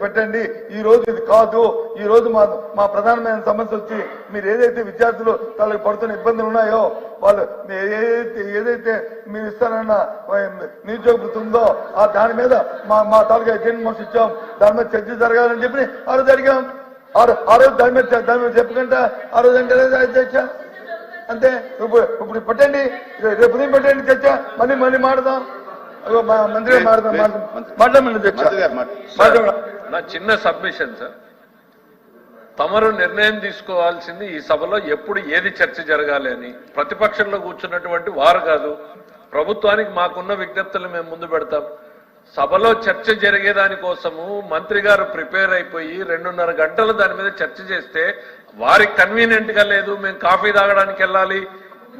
పెట్టండి. ఈ రోజు ఇది కాదు. ఈ రోజు మా మా ప్రధానమైన సమస్య వచ్చి మీరు ఏదైతే విద్యార్థులు వాళ్ళకి పడుతున్న ఇబ్బందులు ఉన్నాయో వాళ్ళు ఏదైతే ఏదైతే మీరు ఇస్తారన్న నిరుద్యోగ వృత్తి ఉందో ఆ దాని మీద మా మా తాలూకా ఎజెంట్ మోసం ఇచ్చాం. దాని మీద చర్చ జరగాలని చెప్పి ఆ రోజు అడిగాం. ఆ రోజు దాని మీద దాని మీద చెప్పకుండా ఆ రోజు అంటే అంతే. ఇప్పుడు ఇప్పుడు పెట్టండి. రేపు ఉదయం పెట్టండి చర్చ. మళ్ళీ మళ్ళీ మాడదాం మంత్రి మాడదాం మాట్లాడమండి నా చిన్న సబ్మిషన్ సార్. తమరు నిర్ణయం తీసుకోవాల్సింది ఈ సభలో ఎప్పుడు ఏది చర్చ జరగాలి అని. ప్రతిపక్షంలో కూర్చున్నటువంటి వారు కాదు. ప్రభుత్వానికి మాకున్న విజ్ఞప్తులు మేము ముందు పెడతాం. సభలో చర్చ జరిగేదాని కోసము మంత్రి గారు ప్రిపేర్ అయిపోయి రెండున్నర గంటలు దాని మీద చర్చ చేస్తే వారికి కన్వీనియంట్గా లేదు మేము కాఫీ తాగడానికి వెళ్ళాలి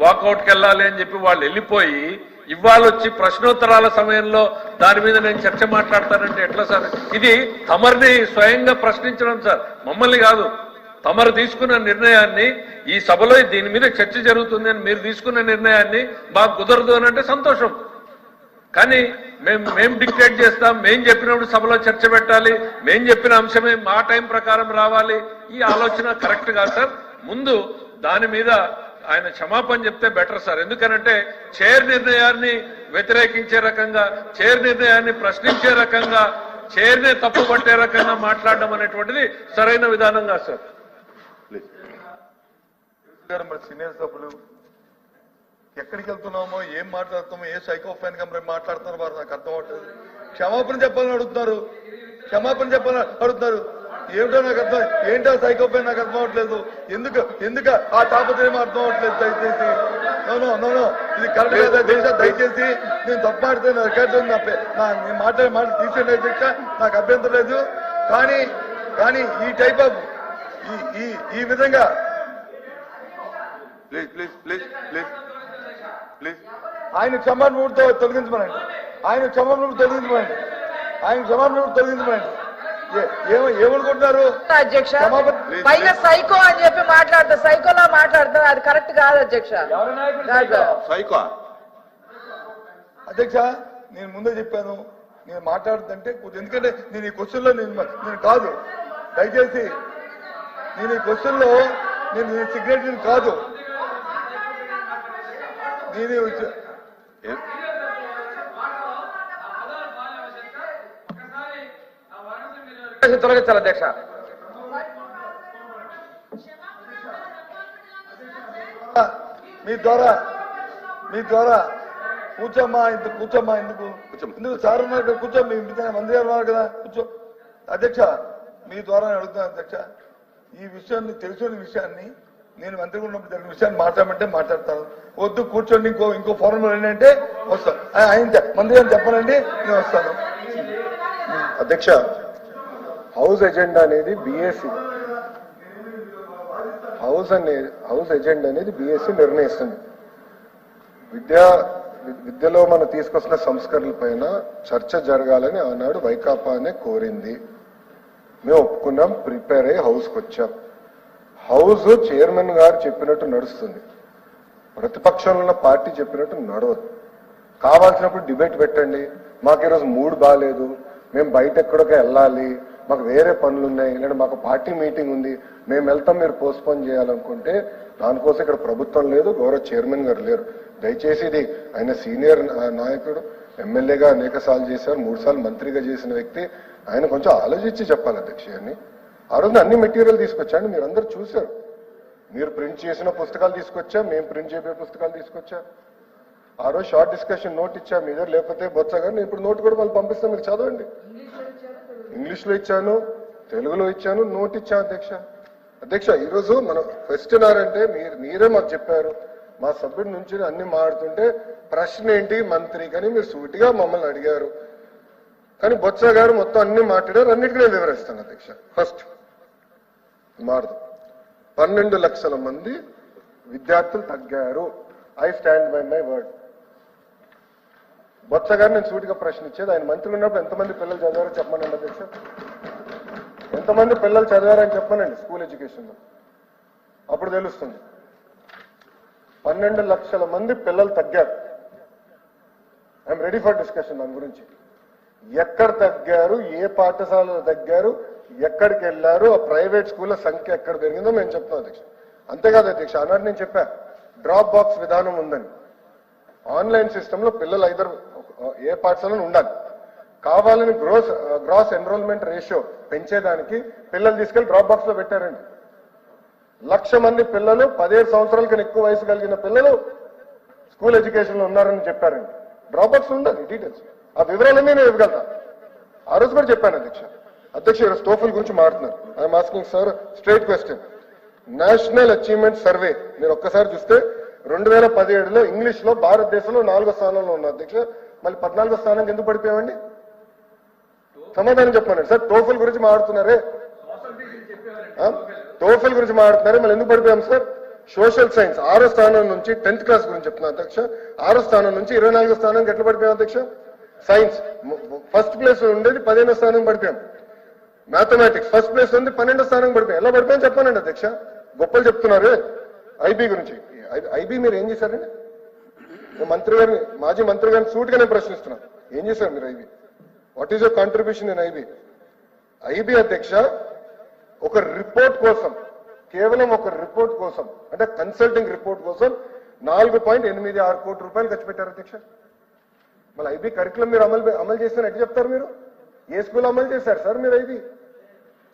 వాకౌట్కి వెళ్ళాలి అని చెప్పి వాళ్ళు వెళ్ళిపోయి ఇవాళ వచ్చి ప్రశ్నోత్తరాల సమయంలో దాని మీద నేను చర్చ మాట్లాడతానంటే ఎట్లా సార్? ఇది తమరిని స్వయంగా ప్రశ్నించడం సార్. మమ్మల్ని కాదు. తమరు తీసుకున్న నిర్ణయాన్ని ఈ సభలో దీని మీద చర్చ జరుగుతుంది అని మీరు తీసుకున్న నిర్ణయాన్ని మాకు కుదరదు అని అంటే సంతోషం. కానీ మేము మేము డిక్టేట్ చేస్తాం. మేము చెప్పినప్పుడు సభలో చర్చ పెట్టాలి. మేము చెప్పిన అంశమే మా టైం ప్రకారం రావాలి. ఈ ఆలోచన కరెక్ట్ కాదు సార్. ముందు దాని మీద ఆయన క్షమాపణ చెప్తే బెటర్ సార్. ఎందుకనంటే చైర్ నిర్ణయాన్ని వ్యతిరేకించే రకంగా చైర్ నిర్ణయాన్ని ప్రశ్నించే రకంగా చైర్నే తప్పు పట్టే రకంగా మాట్లాడడం అనేటువంటిది సరైన విధానం కాదు సార్. మరి సీనియర్ సభ్యులు ఎక్కడికి వెళ్తున్నామో ఏం మాట్లాడుతామో ఏ సైకోఫైన్గా మరి మాట్లాడుతున్నారు వారు నాకు అర్థం అవట్లేదు క్షమాపణ చెప్పాలని అడుగుతున్నారు. క్షమాపణ చెప్పాలని అడుగుతున్నారు. ఏమిటో నాకు అర్థం ఏంటో సైకోఫాన్ నాకు అర్థం అవట్లేదు ఎందుకు ఎందుకు ఆ తాపత్రయం అర్థం అవట్లేదు దయచేసి? నోనో నోనో ఇది కరెక్ట్ కదా దేశ దయచేసి నేను తప్పు మాడితే నా రికార్డు. నా నేను మాట్లాడే మాట తీసేయండి అధ్యక్ష నాకు అభ్యంతరం లేదు. కానీ కానీ ఈ టైప్ ఆఫ్ ఈ ఈ ఈ విధంగా please please please please please ఆయన క్షమాపణతో తొలగించమనండి. ఆయన క్షమాపణ తొలగించమనండి. ఆయన తొలగించమనండి. ఏ- ఏమ- ఏమనుకుంటున్నారు? అధ్యక్ష పైగా సైకో అని చెప్పి మాట్లాడతా సైకోలా మాట్లాడతారు అది కరెక్ట్ కాదు అధ్యక్ష. సైకో? అధ్యక్ష నేను ముందే చెప్పాను నేను మాట్లాడుతుంటే ఎందుకంటే నేను ఈ క్వశ్చన్లో నేను నేను కాదు. దయచేసి నేను ఈ క్వశ్చన్లో నేను సిగ్నేచర్ కాదు. నేను ఈ- ఏ- తొలగించాలి అధ్యక్ష. మీ ద్వారా మీ ద్వారా కూర్చోమ్మా ఇంత కూర్చోమ్మా ఎందుకు. ఎందుకు సార్ ఉన్నారు ఇక్కడ? కూర్చో మీ మంత్రి గారు ఉన్నారు కదా కూర్చో. అధ్యక్ష మీ ద్వారా నేను అడుగుతాను అధ్యక్ష ఈ విషయాన్ని తెలిసిన విషయాన్ని నేను మంత్రిగా ఉన్నప్పుడు జరిగిన విషయాన్ని మాట్లాడమంటే మాట్లాడతాను వద్దు కూర్చోండి ఇంకో ఇంకో ఫోరం ఏంటంటే వస్తాను ఆయన మంత్రి గారు చెప్పనండి నేను వస్తాను. అధ్యక్ష హౌస్ ఎజెండా అనేది బీఎస్సీ హౌస్ అనే హౌస్ ఎజెండా అనేది బీఎస్సీ నిర్ణయిస్తుంది. విద్యా విద్యలో మనం తీసుకొస్తున్న సంస్కరణల పైన చర్చ జరగాలని ఆనాడు వైకాపా అనే కోరింది. మేము ఒప్పుకున్నాం ప్రిపేర్ అయ్యి హౌస్కి వచ్చాం. హౌస్ చైర్మన్ గారు చెప్పినట్టు నడుస్తుంది. ప్రతిపక్షంలో ఉన్న పార్టీ చెప్పినట్టు నడవదు. కావాల్సినప్పుడు డిబేట్ పెట్టండి. మాకు ఈరోజు మూడ్ బాగాలేదు మేము బయట ఎక్కడికి వెళ్ళాలి. మాకు వేరే పనులు ఉన్నాయి. లేదా మాకు పార్టీ మీటింగ్ ఉంది. మేము వెళ్తాం మీరు పోస్ట్పోన్ చేయాలనుకుంటే దానికోసం ఇక్కడ ప్రభుత్వం లేదు గౌరవ చైర్మన్ గారు లేరు. దయచేసి ఇది ఆయన సీనియర్ నాయకుడు ఎమ్మెల్యేగా అనేక సార్లు చేశారు మూడు సార్లు మంత్రిగా చేసిన వ్యక్తి. ఆయన కొంచెం ఆలోచించి చెప్పాలి అధ్యక్ష ఆ రోజున అన్ని మెటీరియల్ తీసుకొచ్చాను మీరు అందరు చూశారు. మీరు ప్రింట్ చేసిన పుస్తకాలు తీసుకొచ్చా మేము ప్రింట్ చేయబోయే పుస్తకాలు తీసుకొచ్చా ఆ రోజు షార్ట్ డిస్కషన్ నోట్ ఇచ్చా మీ దగ్గర లేకపోతే బొత్స గారు ఇప్పుడు నోట్ కూడా మళ్ళీ పంపిస్తాను మీరు చదవండి. ఇంగ్లీష్లో ఇచ్చాను తెలుగులో ఇచ్చాను నోట్ ఇచ్చాను అధ్యక్ష? అధ్యక్ష ఈరోజు మనం క్వశ్చన్ అంటే మీరు మీరే మాకు చెప్పారు. మా సభ్యుడి నుంచి అన్ని మాడుతుంటే ప్రశ్న ఏంటి మంత్రి కానీ మీరు సూటిగా మమ్మల్ని అడిగారు. కానీ బొత్స గారు మొత్తం అన్ని మాట్లాడారు అన్నిటికీ నేను వివరిస్తాను అధ్యక్ష. ఫస్ట్ మారదు పన్నెండు లక్షల మంది విద్యార్థులు తగ్గారు. I stand by my word Botsa గారు నేను సూటిగా ప్రశ్న ఇచ్చేది ఆయన మంత్రులు ఉన్నప్పుడు ఎంతమంది పిల్లలు చదివారో చెప్పమనండి అధ్యక్ష. ఎంతమంది పిల్లలు చదివారని చెప్పమనండి స్కూల్ ఎడ్యుకేషన్లో. అప్పుడు తెలుస్తుంది. పన్నెండు లక్షల మంది పిల్లలు తగ్గారు. ఐఎమ్ రెడీ ఫర్ డిస్కషన్ దాని గురించి. ఎక్కడ తగ్గారు ఏ పాఠశాలలో తగ్గారు ఎక్కడికి వెళ్ళారు ఆ ప్రైవేట్ స్కూళ్ళ సంఖ్య ఎక్కడ పెరిగిందో మేము చెప్తున్నాం అధ్యక్ష. అంతేకాదు అధ్యక్ష ఆనాడు నేను చెప్పా డ్రాప్ బాక్స్ విధానం ఉందని. ఆన్లైన్ సిస్టంలో పిల్లలు ఐదరు ఏ పాఠశాలలో ఉండాలి కావాలని గ్రోస్ గ్రాస్ ఎన్రోల్మెంట్ రేషియో పెంచేదానికి పిల్లలు తీసుకెళ్ళి డ్రాప్ బాక్స్లో పెట్టారండి. లక్ష మంది పిల్లలు పదిహేడు సంవత్సరాల కన్నా ఎక్కువ వయసు కలిగిన పిల్లలు స్కూల్ ఎడ్యుకేషన్లో ఉన్నారని చెప్పారండి. డ్రాప్ బాక్స్ ఉండాలి డీటెయిల్స్ ఆ వివరాలన్నీ నేను ఇవ్వగలుగుతా. ఆ రోజు కూడా చెప్పాను అధ్యక్ష. అధ్యక్ష ఈరోజు టోఫుల్ గురించి మాట్లాడుతున్నారు. I'm asking sir straight question national achievement survey. మీరు ఒక్కసారి చూస్తే రెండు వేల పదిహేడులో ఇంగ్లీష్లో భారతదేశంలో నాలుగో స్థానంలో ఉన్న అధ్యక్ష. మళ్ళీ పద్నాలుగో స్థానానికి ఎందుకు పడిపోయామండి సమాధానం చెప్పండి సార్ టోఫల్ గురించి మాట్లాడుతున్నారే. టోఫల్ గురించి మాట్లాడుతున్నారే మళ్ళీ ఎందుకు పడిపోయాం సార్? సోషల్ సైన్స్ ఆరో స్థానం నుంచి టెన్త్ క్లాస్ గురించి చెప్తున్నా అధ్యక్ష. ఆరో స్థానం నుంచి ఇరవై నాలుగో స్థానానికి ఎట్లా పడిపోయాం అధ్యక్ష? సైన్స్ ఫస్ట్ ప్లేస్ ఉండేది పదిహేనో స్థానం పడిపోయాం. మ్యాథమెటిక్స్ ఫస్ట్ ప్లేస్ ఉంది పన్నెండో స్థానం పడిపోయాం. ఎలా పడిపోయాం చెప్పానండి అధ్యక్ష? గొప్పలు చెప్తున్నారు. ఐబీ గురించి. ఐబీ మీరు ఏం చేశారండి? మంత్రి గారిని మాజీ మంత్రి గారిని సూటిగా నేను ప్రశ్నిస్తున్నాను ఏం చేశారు మీరు IB? What is your contribution in IB? IB అధ్యక్ష ఒక రిపోర్ట్ కోసం కేవలం ఒక రిపోర్ట్ కోసం అంటే కన్సల్టింగ్ రిపోర్ట్ కోసం నాలుగు పాయింట్ ఎనిమిది ఆరు కోట్ల రూపాయలు ఖర్చు పెట్టారు అధ్యక్ష. మళ్ళీ ఐబీ కరికులం మీరు అమలు అమలు చేసిన ఎట్లా చెప్తారు మీరు? ఏ స్కూల్ అమలు చేశారు సార్ మీరు ఐబీ?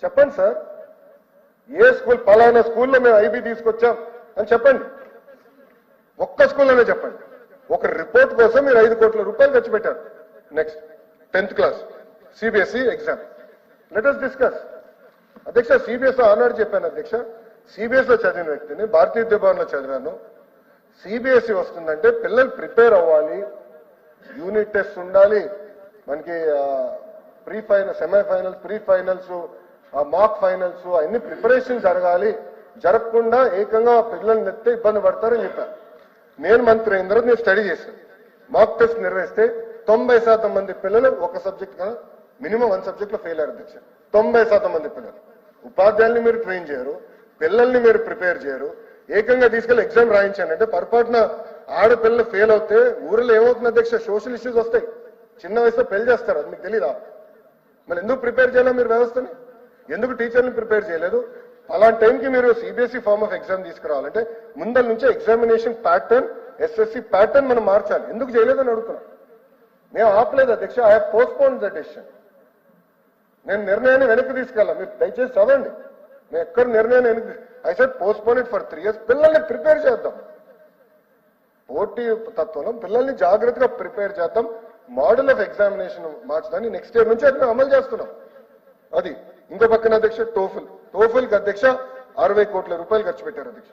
చెప్పండి సార్. ఏ స్కూల్ పలానా స్కూల్లో మేము ఐబీ తీసుకొచ్చాం అని చెప్పండి. ఒక్క స్కూల్లోనే చెప్పండి. ఒక రిపోర్ట్ కోసం మీరు ఐదు కోట్ల రూపాయలు ఖర్చు పెట్టారు. Next tenth class CBSE exam let discuss అధ్యక్ష సిబిఎస్ ఆనాడు చెప్పాను అధ్యక్ష. సిబిఎస్లో చదివిన వ్యక్తిని భారతీయ విద్యాభవన్లో చదివాను. సిబిఎస్ఈ వస్తుందంటే పిల్లలు ప్రిపేర్ అవ్వాలి. యూనిట్ టెస్ట్ ఉండాలి. మనకి pre final semifinals pre finals mock finals అన్ని ప్రిపరేషన్ జరగాలి. జరగకుండా ఏకంగా పిల్లల్ని నెత్తే ఇబ్బంది పడతారని చెప్పారు. నేను మంత్రి అయిన తర్వాత నేను స్టడీ చేశాను. మాక్ టెస్ట్ నిర్వహిస్తే తొంభై శాతం మంది పిల్లలు ఒక సబ్జెక్ట్ కదా మినిమం వన్ సబ్జెక్ట్లో ఫెయిల్ అయ్యారు అధ్యక్ష తొంభై శాతం మంది పిల్లలు. ఉపాధ్యాయుల్ని మీరు ట్రైన్ చేయరు పిల్లల్ని మీరు ప్రిపేర్ చేయరు ఏకంగా తీసుకెళ్ళి ఎగ్జామ్ రాయించానంటే పొరపాటున ఆడపిల్లలు ఫెయిల్ అవుతే ఊరిలో ఏమవుతుంది అధ్యక్ష? సోషల్ ఇష్యూస్ వస్తాయి. చిన్న వయసులో పెళ్ళి చేస్తారు అది మీకు తెలీదా? మరి ఎందుకు ప్రిపేర్ చేయాలి మీరు వ్యవస్థని? ఎందుకు టీచర్ని ప్రిపేర్ చేయలేదు? అలాంటి టైంకి మీరు సిబిఎస్ఈ ఫార్మ్ ఆఫ్ ఎగ్జామ్ తీసుకురావాలంటే ముందల నుంచే ఎగ్జామినేషన్ ప్యాటర్న్ ఎస్ఎస్సి ప్యాటర్న్ మనం మార్చాలి. ఎందుకు చేయలేదని అడుగుతున్నాం. మేము ఆపలేదు అధ్యక్ష ఐ పోస్ట్పోన్ ద డెసిషన్ నేను నిర్ణయాన్ని వెనక్కి తీసుకెళ్ళాం మీరు దయచేసి చదవండి. నేను ఎక్కడ నిర్ణయాన్ని వెనక్కి I set postpone it for three years పిల్లల్ని ప్రిపేర్ చేద్దాం. పోటీ తత్వంలో పిల్లల్ని జాగ్రత్తగా ప్రిపేర్ చేద్దాం. మోడల్ ఆఫ్ ఎగ్జామినేషన్ మార్చడాన్ని నెక్స్ట్ ఇయర్ నుంచి అది అమలు చేస్తున్నాం. అది ఇంకో పక్కన అధ్యక్ష టోఫుల్. టోఫుల్కి అధ్యక్ష అరవై కోట్ల రూపాయలు ఖర్చు పెట్టారు అధ్యక్ష.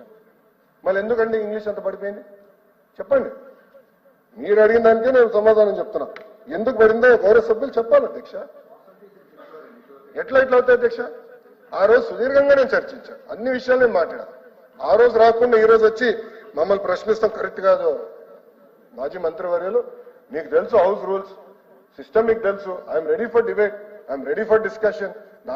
మళ్ళీ ఎందుకండి ఇంగ్లీష్ అంత పడిపోయింది? చెప్పండి. మీరు అడిగిన దానికే నేను సమాధానం చెప్తున్నా. ఎందుకు పడిందో గౌరవ సభ్యులు చెప్పాలి అధ్యక్ష. ఎట్లా ఎట్లా అవుతాయి అధ్యక్ష? ఆ రోజు సుదీర్ఘంగా నేను చర్చించాను. అన్ని విషయాలు నేను మాట్లాడాను. ఆ రోజు రాకుండా ఈ రోజు వచ్చి మమ్మల్ని ప్రశ్నిస్తాం కరెక్ట్ కాదు. మాజీ మంత్రివర్యులు మీకు తెలుసు హౌస్ రూల్స్. సిస్టమ్ మీకు తెలుసు. I'm ready for debate. I'm ready for discussion. నా